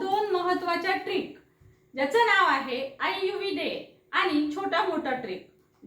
दोन महत्त्वाच्या ट्रिक ज्याचं नाव आहे आय यू व्ही डे आणि छोटा मोठा ट्रिक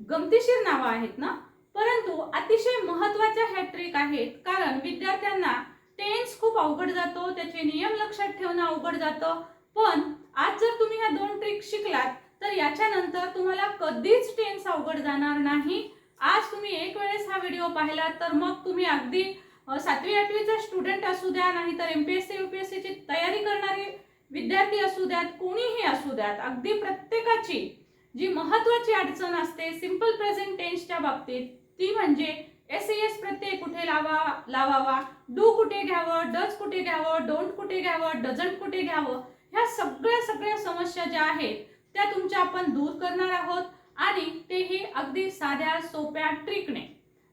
गमतीशीर नावं आहेत ना? परंतु अतिशय महत्त्वाच्या ह्या ट्रिक आहेत. कारण विद्यार्थ्यांना टेन्स खूप अवघड जातो त्याचे नियम लक्षात ठेवणं अवघड जातं. पण आज जर तुम्ही ह्या दोन ट्रिक शिकलात तर याच्यानंतर तुम्हाला कधीच टेन्स अवघड जाणार नाही. आज तुम्ही एक वेळेस हा व्हिडिओ पाहिला तर मग तुम्ही अगदी सातवी आठवीचा स्टुडंट असू द्या नाही तर एमपीएससी एस ची तयारी करणारे विद्यार्थी असू द्यात कोणीही असू द्यात अगदी प्रत्येकाची जी महत्वाची अडचण असते सिंपल प्रेझेंट टेन्सच्या बाबतीत ती म्हणजे एस एस प्रत्यय कुठे लावा लावावा डू कुठे घ्यावं डज कुठे घ्यावं डोंट कुठे घ्यावं डझंट कुठे घ्यावं ह्या सगळ्या सगळ्या समस्या ज्या आहेत त्या तुमच्या आपण दूर करणार आहोत आणि तेही अगदी साध्या सोप्या ट्रिकने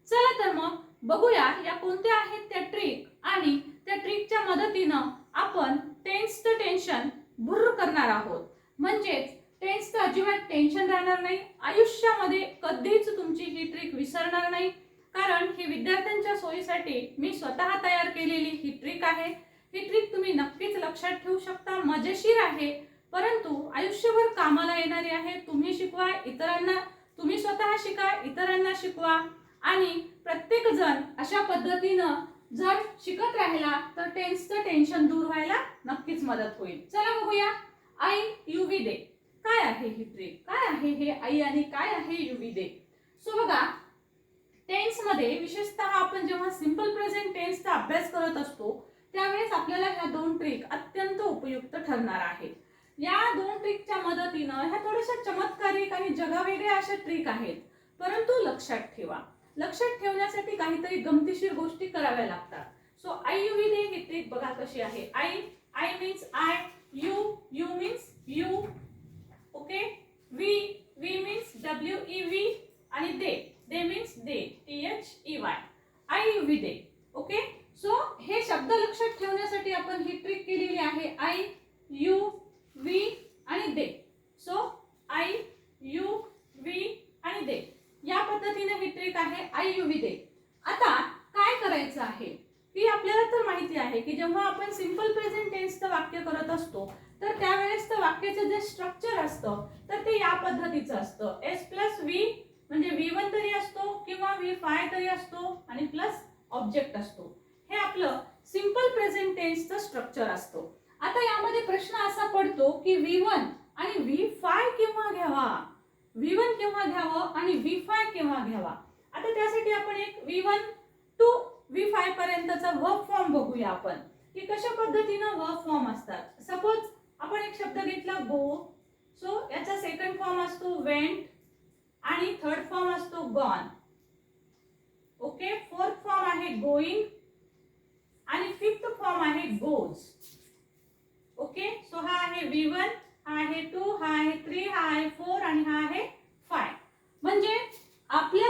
चला तर मग बघूया या कोणत्या आहेत त्या ट्रिक आणि त्या ट्रिकच्या मदतीनं आपण टेन्सचं टेन्शन भुर्र करणार आहोत. म्हणजेच टेन्सचं अजिबात टेन्शन राहणार नाही. आयुष्यामध्ये कधीच तुमची ही ट्रिक विसरणार नाही. कारण ही विद्यार्थ्यांच्या सोयीसाठी मी स्वतः तयार केलेली ही ट्रिक आहे. ही ट्रिक तुम्ही नक्कीच लक्षात ठेवू शकता. मजेशीर आहे. परंतु आयुष्यभर कामाला येणारी आहे. तुम्ही शिकवा इतरांना तुम्ही स्वतः शिका इतरांना शिकवा. आणि प्रत्येक जण अशा पद्धतीनं जर शिकत राहिला तर टेन्सचं टेन्शन दूर व्हायला नक्कीच मदत होईल. चला बघूया. आई युवी दे. काय आहे ही ट्रिक काय आहे हे आई आणि काय आहे युवी दे? सो बघा टेन्समध्ये विशेषतः आपण जेव्हा सिंपल प्रेझेंट टेन्सचा अभ्यास करत असतो त्यावेळेस आपल्याला ह्या दोन ट्रिक अत्यंत उपयुक्त ठरणार आहेत. या दोन ट्रिकच्या मदतीनं ह्या थोड्याशा चमत्कारिक आणि जगावेगळ्या अशा ट्रिक आहेत. परंतु लक्षात ठेवा लक्षात ठेवण्यासाठी काहीतरी गमतीशीर गोष्टी कराव्या लागतात. सो आय यू दे घेते बघा कशी आहे. I I means I U U means you okay V V means W E V आणि they they means they T H E Y I U V they okay so हे शब्द लक्षात ठेवण्यासाठी आपण ही ट्रिक केलेली आहे. आय यू वी आणि they so I U V आणि दे या पद्धतीने ही ट्रिक आय यू दे. आता काय करायचं आहे? की आपल्याला तर माहिती आहे की जेव्हा आपण सिंपल प्रेझेंट टेन्सचं वाक्य करत असतो तर त्यावेळेस तर वाक्याचं जे स्ट्रक्चर असतं तर ते या पद्धतीचं असतं. एस प्लस व्ही म्हणजे व्ही वन तरी असतो किंवा व्ही फाय तरी असतो आणि प्लस ऑब्जेक्ट असतो. हे आपलं सिंपल प्रेझेंट टेन्सचं स्ट्रक्चर असतो. आता यामध्ये प्रश्न असा पडतो की व्ही वन आणि व्ही फाय केव्हा घ्यावा? व्ही वन केव्हा घ्यावं आणि व्ही फाय केव्हा घ्यावा? आता त्यासाठी आपण एक V one to V five पर्यंतचा वर्क फॉर्म बघूया आपण. की कशा पद्धतीनं वर्क फॉर्म असतात. सपोज आपण एक शब्द घेतला गो सो याचा सेकंड फॉर्म असतो वेंट आणि थर्ड फॉर्म असतो गॉन ओके फोर्थ फॉर्म आहे गोईंग आणि फिफ्थ फॉर्म आहे गोज ओके सो हा आहे व्ही वन हा आहे टू हा आहे थ्री हा आहे फोर आणि हा आहे फाय म्हणजे आपले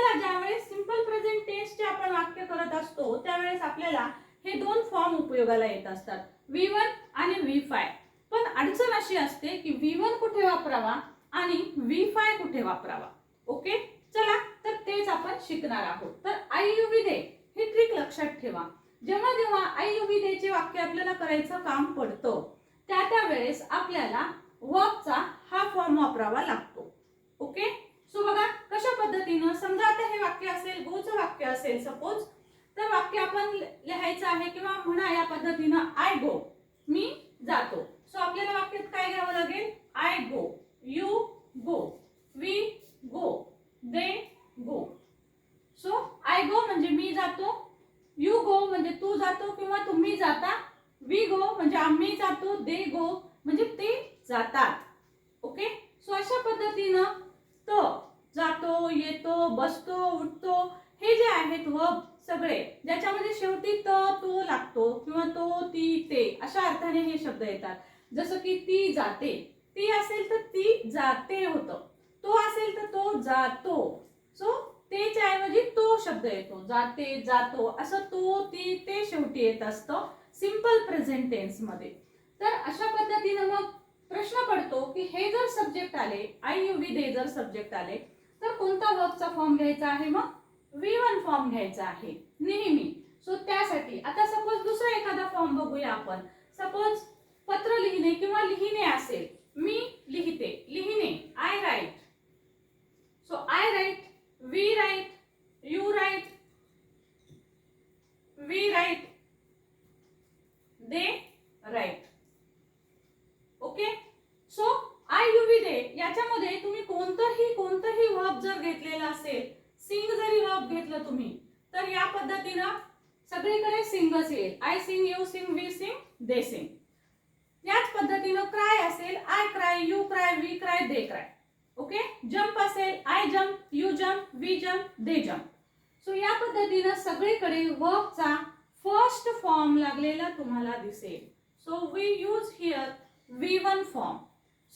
ज्यावेळेस सिंपल प्रेझेंट टेन्सचे आपण वाक्य करत असतो त्यावेळेस आपल्याला हे दोन फॉर्म उपयोगाला येत असतात. व्ही वन आणि व्ही फाय पण अडचण अशी असते की व्ही वन कुठे वापरावा आणि व्ही फाय कुठे वापरावा. ओके चला तर तेच आपण शिकणार आहोत. तर आय यू व्ही दे ही ट्रिक लक्षात ठेवा. जेव्हा जेव्हा आई यू व्ही देचे वाक्य आपल्याला करायचं काम पडतं त्या त्या वेळेस आपल्याला वर्कचा हा फॉर्म वापरावा लागतो. ओके सो बघा कशा पद्धतीनं समजा आता हे वाक्य असेल गोचं वाक्य असेल सपोज तर वाक्य आपण लिहायचं आहे किंवा म्हणा या पद्धतीनं आय गो मी जातो. सो आपल्याला वाक्यात काय घ्यावं लागेल? I go you go we go they go so I go म्हणजे मी जातो. यू गो म्हणजे तू जातो किंवा तुम्ही जाता. वी गो म्हणजे आम्ही जातो. दे गो म्हणजे ते जातात. ओके सो अशा पद्धतीनं तो जातो येतो बसतो उठतो. हे जे आहेत व सगळे ज्याच्यामध्ये शेवटी त तो लागतो किंवा तो ती ते अशा अर्थाने हे शब्द येतात. जसं की ती जाते. ती असेल तर ती जाते होतं. तो असेल तर तो जातो. सो तेच्या ऐवजी तो शब्द येतो. जाते जातो. असं तो ती ते शेवटी येत असतं. सिंपल प्रेझेंट टेन्समध्ये. तर अशा पद्धतीनं मग प्रश्न पडतो की हे जर सब्जेक्ट आले आय यू व्ही दे जर सब्जेक्ट आले तर कोणता वर्कचा फॉर्म घ्यायचा आहे मग? व्ही वन फॉर्म घ्यायचा आहे नेहमी. सो त्यासाठी आता सपोज दुसरा एखादा फॉर्म बघूया आपण. सपोज पत्र लिहिणे किंवा लिहिणे असेल मी लिहिते. लिहिणे I write so I write we write you write we write they write okay so I U V they. याच्यामध्ये तुम्ही कोणतंही कोणतंही वर्ब जर घेतलेलं असेल सिंग जरी वर्ब घेतलं तुम्ही तर या पद्धतीनं सगळीकडे सिंगच येईल. I sing you sing we sing they sing. याच पद्धतीनं क्राय असेल I cry you cry we cry they cry okay jump असेल I jump you jump we jump they jump so या पद्धतीनं सगळीकडे वर्बचा फर्स्ट फॉर्म लागलेला तुम्हाला दिसेल. So we use here V one form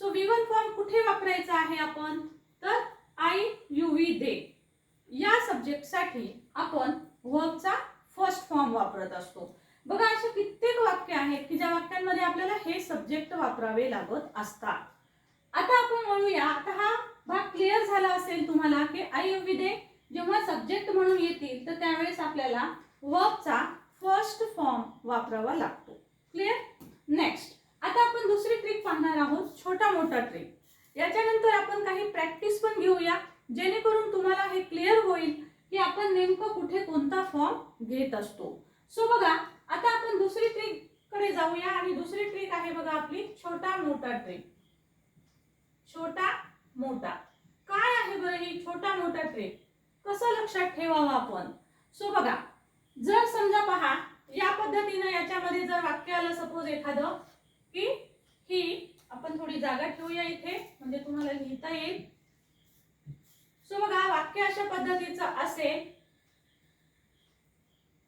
so V one form कुठे वापरायचा आहे आपण? तर आय यू वी दे या सब्जेक्टसाठी आपण वर्कचा फर्स्ट फॉर्म वापरत असतो. बघा असे कित्येक वाक्य आहेत की ज्या वाक्यांमध्ये आपल्याला हे सब्जेक्ट वापरावे लागत असतात. आता आपण म्हणूया आता हा भाग क्लिअर झाला असेल तुम्हाला की आय यू वी दे जेव्हा सब्जेक्ट म्हणून येतील तर त्यावेळेस आपल्याला वर्बचा फर्स्ट फॉर्म वापरावा लागतो. क्लिअर नेक्स्ट आता आपण दुसरी ट्रिक पाहणार आहोत छोटा मोठा ट्रिक याच्यानंतर आपण काही प्रॅक्टिस पण घेऊया जेणेकरून तुम्हाला हे क्लिअर होईल की आपण नेमकं कुठे कोणता फॉर्म घेत असतो. सो बघा आता आपण दुसरी ट्रिककडे जाऊया आणि दुसरी ट्रिक आहे बघा आपली छोटा मोठा ट्रिक छोटा मोठा. काय आहे बरं ही छोटा मोठा ट्रिक कसं लक्षात ठेवावं आपण? सो बघा जर समजा पहा या पद्धतीनं याच्यामध्ये जर वाक्य आलं सपोज एखादं की ही आपण थोडी जागा ठेवूया इथे म्हणजे तुम्हाला लिहिता येईल. सो बघा वाक्य अशा पद्धतीचं असेल.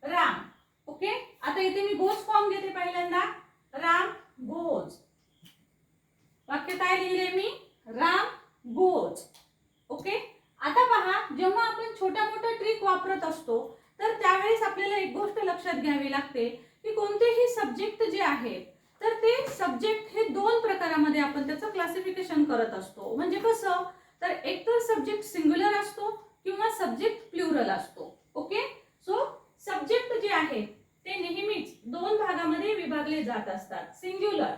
राम ओके? आता इथे मी गोज फॉर्म घेते पहिल्यांदा. राम गोज वाक्य काय लिहिले मी? Ram goes okay? आता पहा जेव्हा आपण छोटा मोठा ट्रिक वापरत असतो तर त्यावेळेस आपल्याला एक गोष्ट लक्षात घ्यावी लागते की कोणतेही सब्जेक्ट जे आहेत तर ते सब्जेक्ट हे दोन प्रकारामध्ये आपण त्याचं क्लासिफिकेशन करत असतो. म्हणजे कसं? तर एकतर सब्जेक्ट सिंग्युलर असतो किंवा सब्जेक्ट प्लुरल असतो ओके सो सब्जेक्ट जे आहेत ते नेहमीच दोन भागामध्ये विभागले जात असतात सिंग्युलर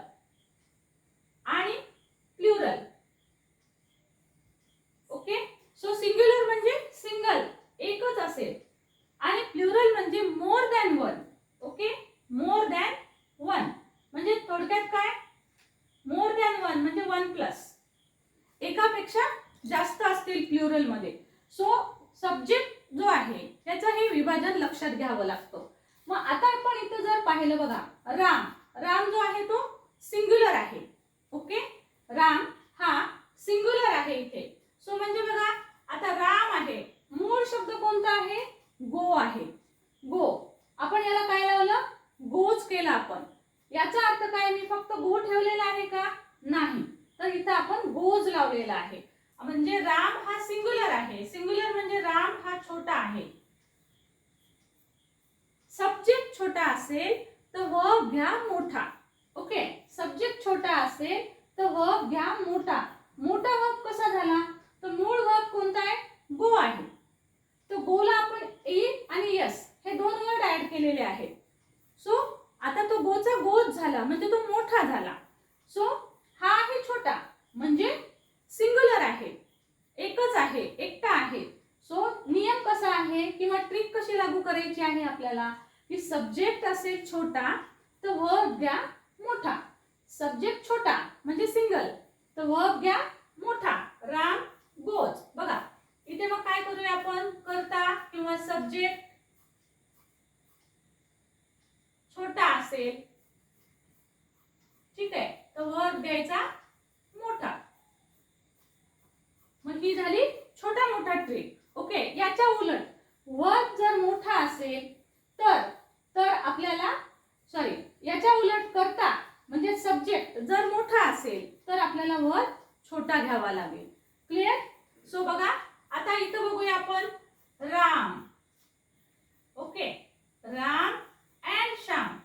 आणि प्लुरल ओके सो सिंग्युलर म्हणजे सिंगल एकच असेल आणि प्लुरल म्हणजे more than one okay more than one म्हणजे थोडक्यात काय मोर दॅन वन म्हणजे वन प्लस एकापेक्षा जास्त असतील प्लुरलमध्ये सो सब्जेक्ट जो आहे त्याचं हे विभाजन लक्षात घ्यावं लागतं मग आता आपण इथं जर पाहिलं बघा राम राम जो आहे तो सिंग्युलर आहे ओके राम हा सिंग्युलर आहे इथे सो म्हणजे बघा आता राम आहे मूळ शब्द कोणता आहे गो आहे गो आपण याला काय लावलं गोच केला आपण याचा अर्थ काय मी फक्त गो ठेवलेला आहे का नाही तर इथं आपण गोज लावलेला आहे म्हणजे राम हा सिंग्युलर आहे सिंग्युलर म्हणजे राम हा छोटा आहे सब्जेक्ट छोटा असेल तर वर्ब घ्या मोठा ओके सब्जेक्ट छोटा असेल तर वर्ब घ्या मोठा मोठा वर्ब कसा झाला तर मूळ वर्ब कोणता आहे गो आहे तर गोला आपण ए आणि यस हे दोन वर्ड ऍड केलेले आहेत सो आता तो गोचा गोच झाला म्हणजे तो मोठा झाला सो हा आहे छोटा म्हणजे सिंग्युलर आहे एकच आहे एकटा आहे सो नियम कसा आहे टेक्निक कशी लागू करायची आहे आपल्याला? की सब्जेक्ट असेल छोटा तर वर्ब घ्या मोठा. सब्जेक्ट छोटा म्हणजे सिंगल तर वर्ब घ्या मोठा राम गोज. बघा इथे मग काय करूया आपण? करता किंवा सब्जेक्ट छोटा असेल. ठीक आहे तर वर्ब द्यायचा मोठा. मग ही झाली छोटा मोठा ट्रिक ओके याच्या उलट. वर्ब जर मोठा असेल तर तर आपल्याला सॉरी याच्या उलट करता म्हणजे सब्जेक्ट जर मोठा असेल तर आपल्याला वर छोटा घ्यावा लागेल. क्लिअर सो बघा आता इथं बघूया आपण Ram. Okay Ram and Shyam.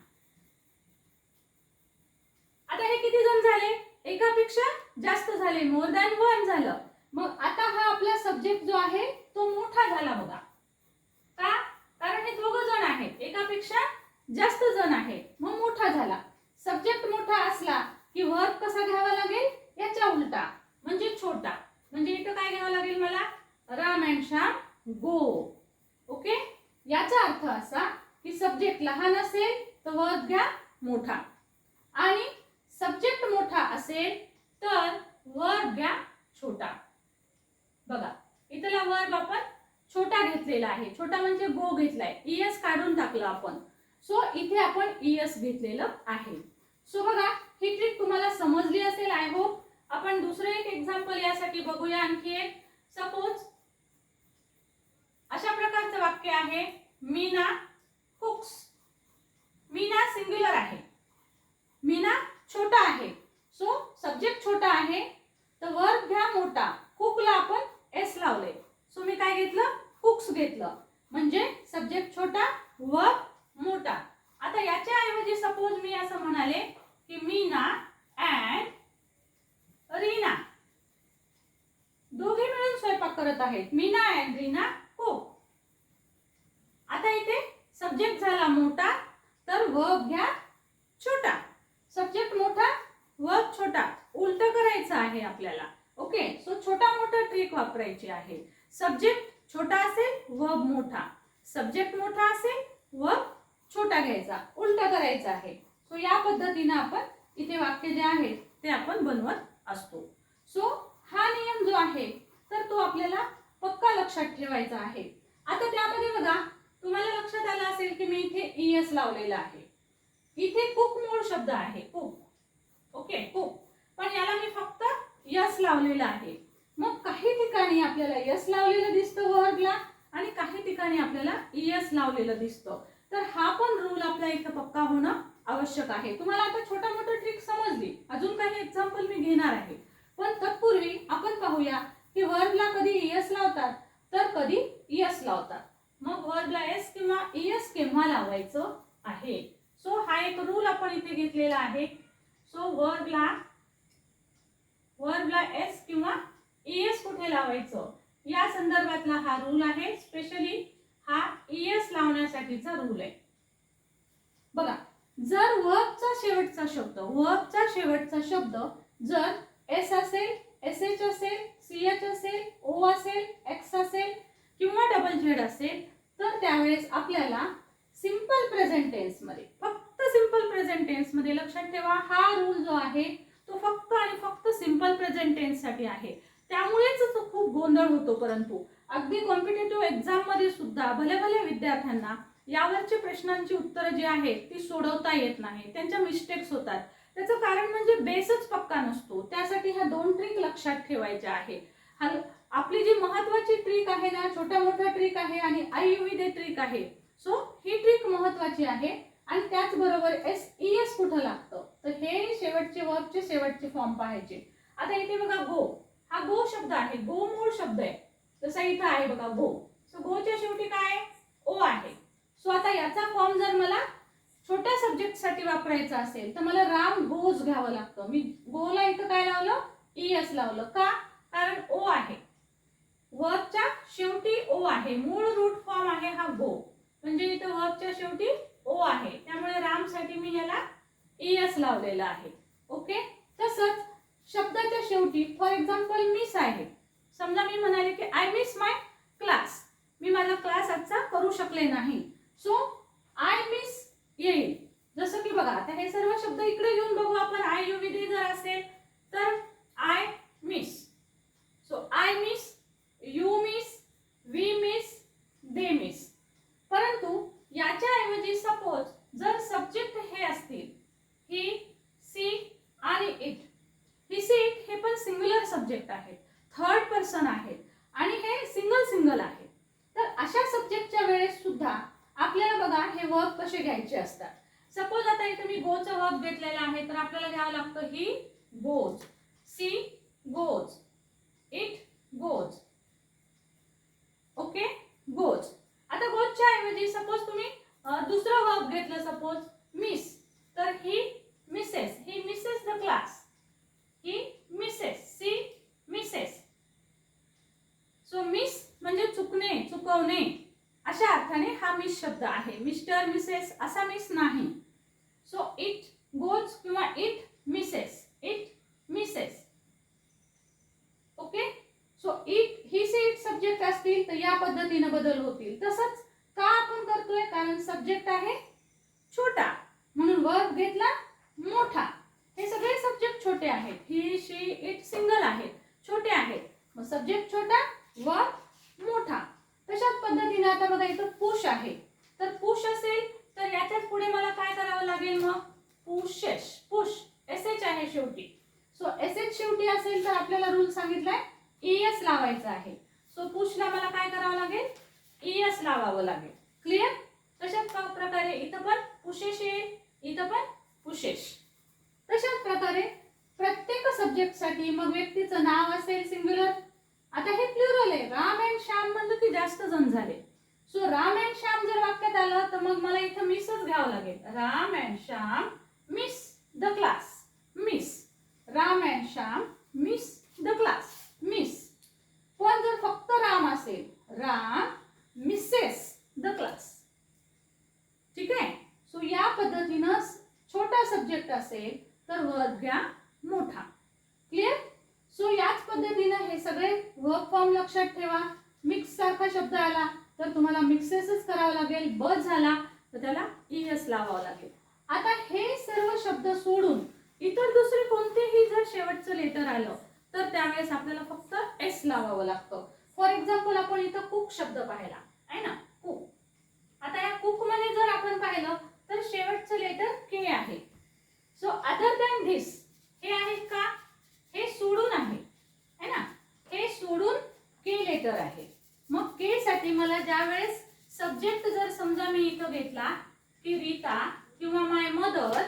आता हे किती जण झाले? एकापेक्षा जास्त झाले. मोर दॅन वन झालं. मग आता हा आपला सब्जेक्ट जो आहे तो मोठा झाला बघा. परिवर्तन आहे. मग मोठा झाला. सब्जेक्ट मोठा असला की वर्ग कसा घ्यावा लागेल? याच्या उलटा. म्हणजे छोटा. म्हणजे इथं काय घ्यावं लागेल मला? Ram and Shyam go. Okay? याचा अर्थ असा की सब्जेक्ट लहान असेल तर वर्ग घ्या मोठा. आणि सब्जेक्ट मोठा असेल तर वर्ग घ्या छोटा. बघा. इथला वर्ब आपण छोटा घेतलेला आहे. छोटा म्हणजे गो घेतलाय. ईएस काढून टाकलं आपण. सो इथे आपण ईएस घेतलेलं आहे. सो बघा ही ट्रिक तुम्हाला समजली असेल आय होप आपण दुसरं एक एक्झाम्पल यासाठी बघूया आणखी एक. सपोज अशा प्रकारचं वाक्य आहे मीना कुक्स मीना सिंग्युलर आहे. मीना छोटा आहे. सो सब्जेक्ट छोटा आहे. तर वर्ब घ्या मोठा. कुकला आपण एस लावले सो मी काय घेतलं? कुक्स घेतलं. म्हणजे सब्जेक्ट छोटा वर्ब मोठा. आता याच्या ऐवजी सपोज मी असं म्हणाले की मीना अँड रीना. दोघे मिळून स्वयंपाक करत आहेत. मीना अँड रीना कुक आता इथे सब्जेक्ट झाला मोठा तर वर्ब घ्या छोटा. सब्जेक्ट मोठा वर्ब छोटा. उलट करायचं आहे आपल्याला. ओके सो छोटा मोठा ट्रिक वापरायची आहे. सब्जेक्ट छोटा असेल वर्ब मोठा. सब्जेक्ट मोठा असेल वर्ब छोटा घ्यायचा उलटा करायचा आहे. सो या पद्धतीने आपण इथे वाक्य जे आहेत ते आपण बनवत असतो. सो हा नियम जो आहे तर तो आपल्याला पक्का लक्षात ठेवायचा आहे. आता त्यामध्ये बघा तुम्हाला लक्षात आलं असेल की मी इथे ईएस लावलेला आहे. इथे कुक मूळ शब्द आहे कुक. Okay cook. पण याला मी फक्त यस लावलेला आहे. मग काही ठिकाणी आपल्याला यस लावलेलं दिसतं वर्गला आणि काही ठिकाणी आपल्याला ईएस लावलेलं दिसतं. तर हा पण रूल आपल्या इथं पक्का होणं आवश्यक आहे. तुम्हाला आता छोटा मोठा ट्रिक समजली. अजून काही एक्झाम्पल मी घेणार आहे. पण तत्पूर्वी आपण पाहूया की वर्बला कधी एस लावतात तर कधी एस लावतात. मग वर्बला एस किंवा ईएस केव्हा लावायचं आहे? सो हा एक रूल आपण इथे घेतलेला आहे. सो वर्बला वर्बला एस किंवा एस कुठे लावायचं? या संदर्भातला हा रूल आहे स्पेशली हा एस लावण्यासाठीचा रूल आहे. बघा जर वर्बचा शेवटचा शब्द वर्बचा शेवटचा शब्द जर एस असेल एस एच असेल सी एच असेल ओ असेल एक्स असेल किंवा डबल झेड असेल तर त्यावेळेस आपल्याला सिंपल प्रेझेंट फक्त सिंपल प्रेझेंट लक्षात ठेवा हा रूल जो आहे तो फक्त आणि फक्त सिंपल प्रेझेंट आहे. त्यामुळेच तो खूप गोंधळ होतो परंतु. अगदी कॉम्पिटेटिव्ह एक्झाममध्ये सुद्धा भले भले विद्यार्थ्यांना यावरच्या प्रश्नांची उत्तरं जी आहेत ती सोडवता येत नाही. त्यांच्या मिस्टेक्स होतात. त्याचं कारण म्हणजे बेसच पक्का नसतो. त्यासाठी ह्या दोन ट्रिक लक्षात ठेवायच्या आहे हल आपली जी महत्वाची ट्रिक आहे ना छोट्या मोठ्या ट्रिक आहे आणि आयुर्वेदे यू ट्रिक आहे. सो ही ट्रिक महत्वाची आहे आणि त्याचबरोबर एस ई एस कुठं लागतं? तर हे शेवटचे वर्कचे शेवटचे फॉर्म पाहायचे. आता इथे बघा गो हा गो शब्द आहे. गो मूळ शब्द आहे. तसा इथं आहे बघा गो. सो गोच्या शेवटी काय आहे? ओ आहे. सो आता याचा फॉर्म जर मला छोट्या सब्जेक्टसाठी वापरायचा असेल तर मला राम गोज घ्यावं लागतं. मी गोला इथं काय लावलं? ई एस लावलं. का? कारण ओ आहे. वर्कच्या शेवटी ओ आहे. मूळ रूट फॉर्म आहे हा गो. म्हणजे इथं वर्कच्या शेवटी ओ आहे. त्यामुळे रामसाठी मी याला ई एस लावलेला आहे. ओके तसंच शब्दाच्या शेवटी फॉर एक्झाम्पल मिस आहे. समजा मी म्हणाले की आय मिस माय क्लास मी माझा क्लास आजचा करू शकले नाही. सो आय मिस येईल. जसं की बघा आता हे सर्व शब्द इकडे घेऊन बघू आपण. आय यू विधी जर असेल तर I miss so I miss you miss we miss they miss परंतु याच्या ऐवजी सपोज जर सब्जेक्ट हे असतील ही सी आणि इट ही सी इट हे पण सिंग्युलर सब्जेक्ट आहेत. थर्ड पर्सन आहेत आणि हे सिंगल सिंगल आहे. तर अशा सब्जेक्टच्या वेळेस सुद्धा आपल्याला बघा हे वर्क कसे घ्यायचे असतात. सपोज आता इथे मी गोचं वर्क घेतलेलं आहे तर आपल्याला घ्यावं लागतं he goes she goes it goes okay goes आता गोजच्या ऐवजी सपोज तुम्ही दुसरं वर्क घेतलं सपोज मिस तर he misses he misses the class he misses she misses so miss म्हणजे चुकणे चुकवणे अशा अर्थाने हा मिस शब्द आहे मिस्टर मिसेस असा मिस नाही सो इट गोज किंवा it misses it misses okay so it he she it subject असतील तर या पद्धतीने बदल होतील तसंच का आपण करतोय कारण सब्जेक्ट आहे छोटा म्हणून वर्ब घेतला मोठा हे सगळे सब्जेक्ट छोटे आहेत ही शी इट सिंगल आहेत छोटे आहेत मग सब्जेक्ट छोटा वर्ब मोठा तशाच पद्धतीने आता बघा इथं पुश आहे तर पुश असेल तर याच्याच पुढे मला काय करावं लागेल मग पुशेश पुश एस एच आहे शेवटी सो एस एच शेवटी असेल तर आपल्याला रूल सांगितलाय ई एस लावायचा आहे सो पुशला मला काय करावं लागेल ई एस लावावं लागेल क्लिअर तशाच प- प्रकारे इथं पण पुशेश येईल इथं पण पुशेश तशाच प्रकारे प्रत्येक सब्जेक्टसाठी मग व्यक्तीचं नाव असेल सिंग्युलर आता हे प्लुरल आहे राम अँड श्याम म्हणलं की जास्त जण झाले सो राम अँड श्याम जर वाक्यात आलं तर मग मला इथं मिसच घ्यावं लागेल Ram and Shyam miss the class miss Ram and Shyam miss the class miss पण जर फक्त राम असेल राम मिसेस द क्लास ठीक आहे सो या पद्धतीनं छोटा सब्जेक्ट असेल तर वर्ग घ्या मोठा. क्लिअर सो याच पद्धतीनं हे सगळे वर्क फॉर्म लक्षात ठेवा. मिक्स सारखा शब्द आला तर तुम्हाला मिक्सेसच करावा लागेल ब झाला तर त्याला ईएस लावावा लावावं लागेल. आता हे सर्व शब्द सोडून इतर दुसरे कोणतेही जर शेवटचं लेटर आलं तर त्यावेळेस आपल्याला फक्त एस लावावं लागतं. फॉर एक्झाम्पल आपण इथं कुक शब्द पाहिला आहे ना? कुक आता या कुकमध्ये जर आपण पाहिलं तर शेवटचं लेटर के आहे. सो अदर दॅन धिस हे आहे का? हे सोडून आहे. है ना? हे सोडून के लेटर आहे. मग के साठी मला ज्या वेळेस सब्जेक्ट जर समजा मी इथं घेतला की रीता किंवा माय मदर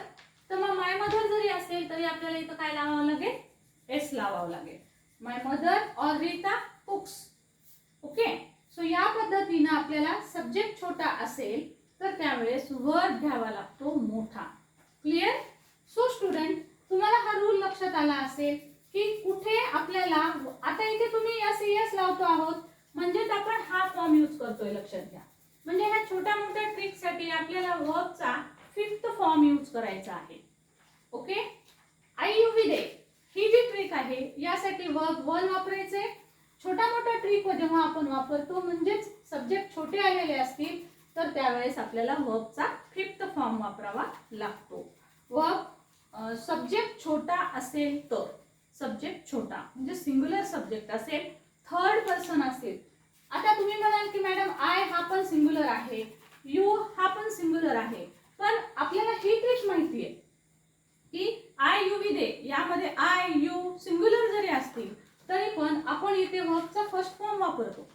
तर मग माय मदर जरी असेल तरी आपल्याला इथं काय लावावं लागेल? एस लावावं लागेल. My mother or Rita cooks okay so या पद्धतीनं आपल्याला सब्जेक्ट छोटा असेल तर त्यावेळेस वर्ड घ्यावा लागतो मोठा. क्लिअर सो स्टुडंट तुम्हाला हा रूल लक्षात आला असेल की कुठे आपल्याला आता इथे तुम्ही एस एस लावतो आहोत म्हणजेच आपण हा फॉर्म यूज करतोय लक्षात घ्या. म्हणजे ह्या छोट्या मोठ्या ट्रिकसाठी आपल्याला वर्कचा फिफ्थ फॉर्म यूज करायचा आहे. Okay I you they. ही जी ट्रिक आहे यासाठी वर्क वन वापरायचे. छोटा मोठा ट्रिक जेव्हा आपण वापरतो म्हणजेच सब्जेक्ट छोटे आलेले असतील तर त्यावेळेस आपल्याला वर्कचा फिफ्थ फॉर्म वापरावा लागतो. वर्क सब्जेक्ट छोटा असेल तर. सब्जेक्ट छोटा म्हणजे सिंग्युलर सब्जेक्ट असेल थर्ड पर्सन असेल. आता तुम्ही म्हणाल की मॅडम आय हा पण सिंग्युलर आहे यू हा पण सिंग्युलर आहे. पण आपल्याला ही ट्रिक माहिती आहे की आय यू वि दे. यामध्ये आय यू सिंग्युलर जरी असतील तरी पण आपण इथे वर्कचा फर्स्ट फॉर्म वापरतो.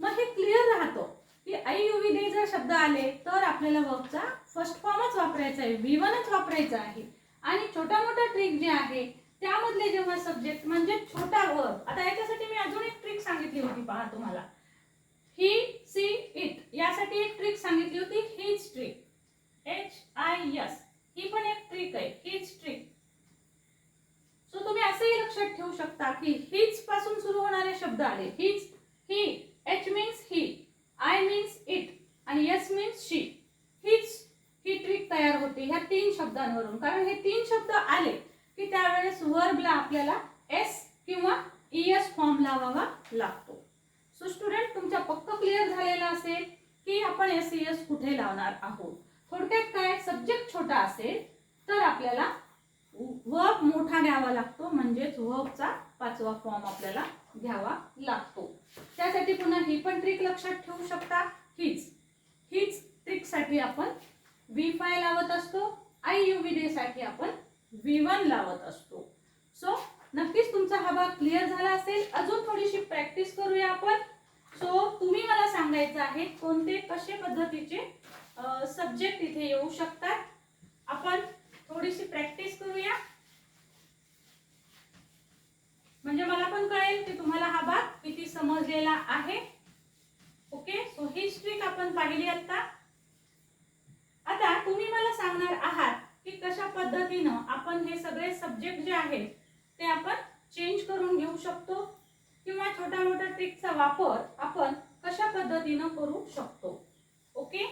मग हे क्लिअर राहतं की आय यू वि दे जर शब्द आले तर आपल्याला वर्कचा फर्स्ट फॉर्मच वापरायचा आहे वी वनच वापरायचा आहे. आणि छोटा मोठा ट्रिक जे आहे त्यामधले जेव्हा सब्जेक्ट म्हणजे छोटा वर्क आता याच्यासाठी मी अजून एक ट्रिक सांगितली होती पहा तुम्हाला. ही सी इट यासाठी एक ट्रिक सांगितली होती हीच ट्रिक एच आय एस ही पण एक ट्रिक आहे हीच ट्रिक सो तुम्ही असंही लक्षात ठेवू शकता की हीच पासून सुरू होणारे शब्द आले हीच he H means he I means it आणि यस मीन्स शी हीच ही ट्रिक तयार होते ह्या तीन शब्दांवरून. कारण हे तीन शब्द आले की त्यावेळेस वर्बला आपल्याला एस किंवा ई एस फॉर्म लावावा लागतो. सो स्टुडंट तुमच्या पक्क क्लिअर झालेलं असेल की आपण एस ई एस कुठे लावणार आहोत? थोडक्यात काय सब्जेक्ट छोटा असेल तर आपल्याला वर्ब मोठा घ्यावा लागतो. म्हणजेच वर्बचा पाचवा फॉर्म आपल्याला घ्यावा लागतो. त्यासाठी पुन्हा ही पण ट्रिक लक्षात ठेवू शकता. हीच हीच ट्रिकसाठी आपण व्ही फाय लावत असतो. आय यू व्ही डे साठी आपण व्ही वन लावत असतो. सो नक्कीच तुमचा हा भाग क्लिअर झाला असेल. अजून थोडीशी प्रॅक्टिस करूया आपण. सो तुम्ही मला सांगायचं आहे कोणते कसे पद्धतीचे सब्जेक्ट इथे येऊ शकतात? आपण थोडीशी प्रॅक्टिस करूया. म्हणजे मला पण कळेल की तुम्हाला हा भाग किती समजलेला आहे. ओके सो ही स्ट्रीक आपण पाहिली आता तुम्ही मला सांगणार आहात की कशा पद्धतीनं आपण हे सगळे सब्जेक्ट जे आहेत ते आपण चेंज करून घेऊ शकतो किंवा छोट्या मोठ्या ट्रिकचा वापर आपण कशा पद्धतीनं करू शकतो. ओके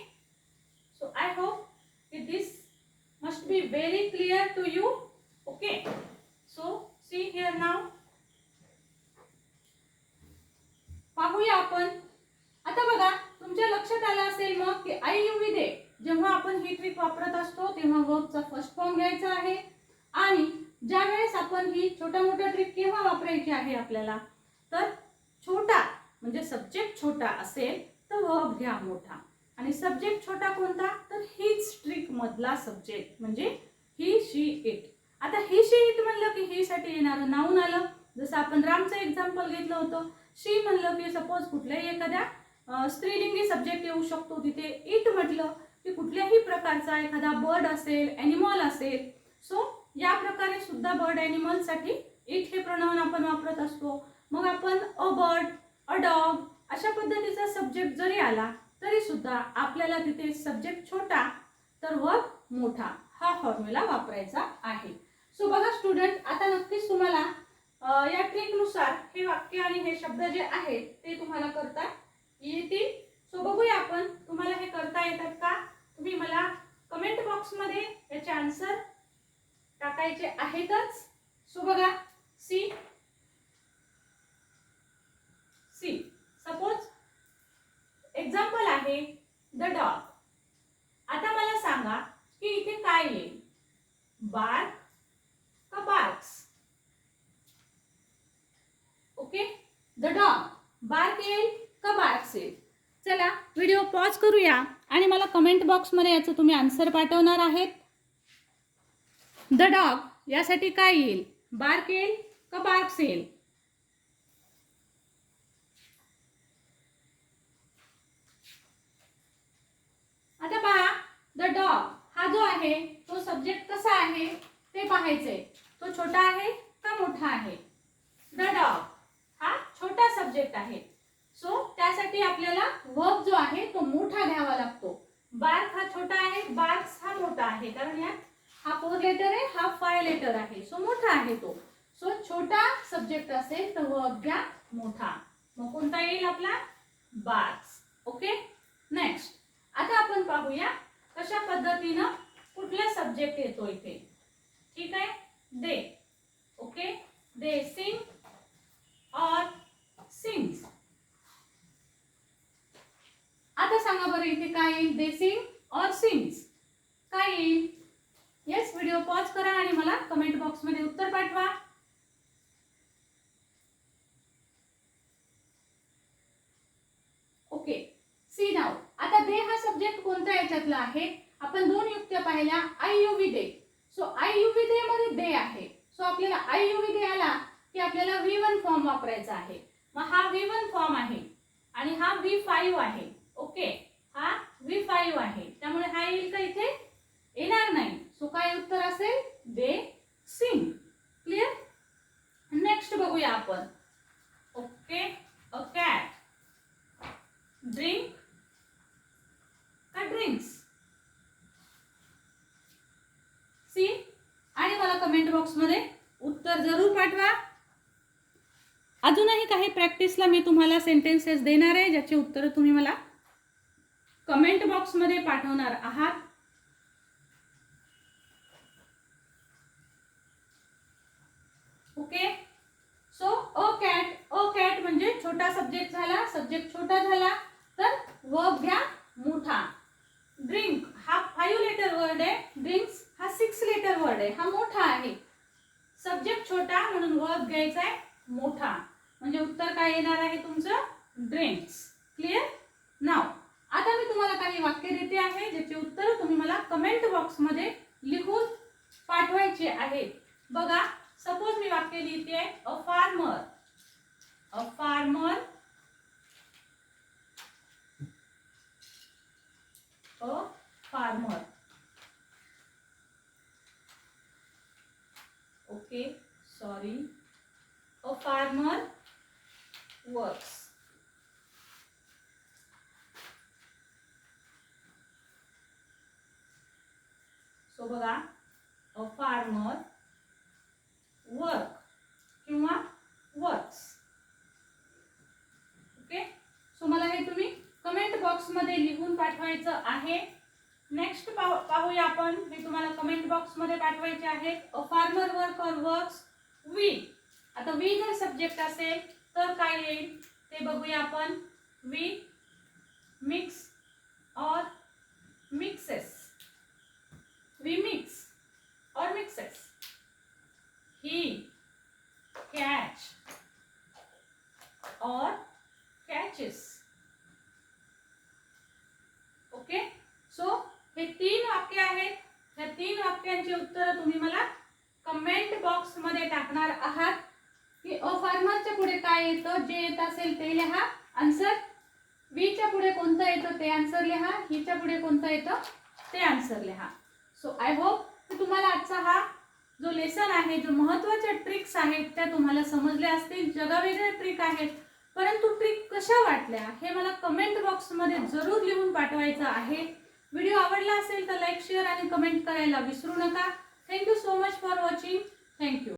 सो आय होप की this must be very clear to you okay so see here नाव पाहूया आपण. आता बघा तुमच्या लक्षात आलं असेल मग की आई यू दे जेव्हा आपण ही ट्रिक वापरत असतो तेव्हा वर्कचा फर्स्ट फॉर्म घ्यायचा आहे. आणि ज्या वेळेस आपण ही छोट्या मोठ्या ट्रिक केव्हा वापरायची आहे आपल्याला? तर छोटा म्हणजे सब्जेक्ट छोटा असेल तर वर्ब घ्या मोठा. आणि सब्जेक्ट छोटा कोणता? तर हीच ट्रिक मधला सब्जेक्ट म्हणजे ही शी इट आता ही शी इट म्हणलं की ही साठी येणारं नाऊन आलं. जसं आपण रामचं एक्झाम्पल घेतलं होतं. शी म्हणलं की सपोज कुठल्याही एखाद्या स्त्रीलिंगी सब्जेक्ट येऊ शकतो. तिथे इट म्हटलं की कुठल्याही प्रकारचा एखादा बर्ड असेल ॲनिमॉल असेल. सो या प्रकारे सुद्धा बर्ड ॲनिमलसाठी इट हे प्रणवन आपण वापरत असतो. मग आपण अ बर्ड अ डॉग अशा पद्धतीचा सब्जेक्ट जरी आला तरी सुद्धा आपल्याला तिथे सब्जेक्ट छोटा तर व मोठा हा फॉर्म्युला वापरायचा आहे. सो बघा स्टुडंट आता नक्कीच तुम्हाला या ट्रिकनुसार हे वाक्य आणि हे शब्द जे आहेत ते तुम्हाला करता येतील सो बघूया आपण तुम्हाला हे करता येतात का तुम्ही मला कमेंट बॉक्समध्ये याचे आन्सर टाकायचे आहेतच. सो बघा सी सी सपोज एक्झाम्पल आहे द डॉग आता मला सांगा की इथे काय येईल? बार का barks okay the dog bark येईल का बार्क्स येईल? चला व्हिडिओ पॉज करूया. आणि मला कमेंट बॉक्समध्ये याचं तुम्ही आन्सर पाठवणार डॉग यासाठी काय येईल? बार्क येईल का बार्क्स येईल? आता पहा द डॉग हा जो आहे तो सब्जेक्ट कसा आहे ते पाहायचंय. तो छोटा आहे का मोठा आहे? द डॉग हा छोटा सब्जेक्ट आहे. सो त्यासाठी आपल्याला वर्ब जो आहे तो मोठा घ्यावा लागतो. बार्क हा छोटा आहे बार्क्स हा मोठा आहे. कारण यात हा फोर लेटर आहे हा फाय लेटर आहे. सो मोठा आहे तो. सो छोटा सब्जेक्ट असेल तर हो वर्ब घ्या मोठा. मग कोणता येईल आपला? बार्स ओके नेक्स्ट आता आपण पाहूया कशा पद्धतीनं कुठला सब्जेक्ट येतो इथे. ठीक आहे? दे ओके दे सिंग और सिंग्स आता सांगा बरं इथे काय येईल? दे सिंग और सिंग्स काय येईल? येस व्हिडिओ पॉज करा आणि मला कमेंट बॉक्समध्ये उत्तर पाठवा. ओके सी नाव आता दे हा सब्जेक्ट कोणत्या याच्यातला आहे? आपण दोन युक्त्या पाहिल्या I U V they. So I U V they मध्ये दे आहे. सो आपल्याला आय यू व्ही दे आला की आपल्याला व्ही वन फॉर्म वापरायचा आहे. मग हा व्ही वन फॉर्म आहे आणि हा व्ही फाईव्ह आहे. ओके हा व्ही फाईव्ह आहे. त्यामुळे हा येईल का इथे? येणार नाही. सो काय उत्तर असेल? दे सिंग. क्लिअर नेक्स्ट बघूया आपण. ओके अ कॅट ड्रिंक का ड्रिंक्स सी आणि मला कमेंट बॉक्समध्ये उत्तर जरूर पाठवा. अजूनही काही प्रॅक्टिसला मी तुम्हाला सेंटेन्सेस देणार आहे ज्याची उत्तरं तुम्ही मला कमेंट बॉक्समध्ये पाठवणार आहात. Okay? So a cat a cat म्हणजे छोटा सब्जेक्ट झाला सब्जेक्ट छोटा झाला तर वर्ब घ्या मोठा. ड्रिंक हा फाईव्ह लेटर वर्ड आहे. ड्रिंक्स हा सिक्स लेटर वर्ड आहे. हा मोठा आहे. सब्जेक्ट छोटा म्हणून वर्ब घ्यायचा आहे मोठा. म्हणजे उत्तर काय येणार आहे तुमचं? ड्रिंक्स क्लिअर नाव आता मी तुम्हाला काही वाक्य देते आहे ज्याचे उत्तर तुम्ही मला कमेंट बॉक्समध्ये लिहून पाठवायचे आहे. बघा सपोज मी वाक्य लिहिते आहे a farmer a farmer a farmer okay sorry a farmer works so बघा अ फार्मर वर्क किंवा वर्क्स ओके सो मला हे तुम्ही कमेंट बॉक्समध्ये लिहून पाठवायचं आहे नेक्स्ट पाहू पाहूया आपण हे तुम्हाला कमेंट बॉक्समध्ये पाठवायचे आहेत अ फार्मर वर्क और वर्क्स वी आता वी जर सब्जेक्ट असेल तर काय येईल ते बघूया आपण. आहेत. परंतु ट्रिक कशा वाटल्या हे मला कमेंट बॉक्समध्ये जरूर लिहून पाठवायचं आहे. व्हिडिओ आवडला असेल तर लाईक शेअर आणि कमेंट करायला विसरू नका. Thank you so much for watching thank you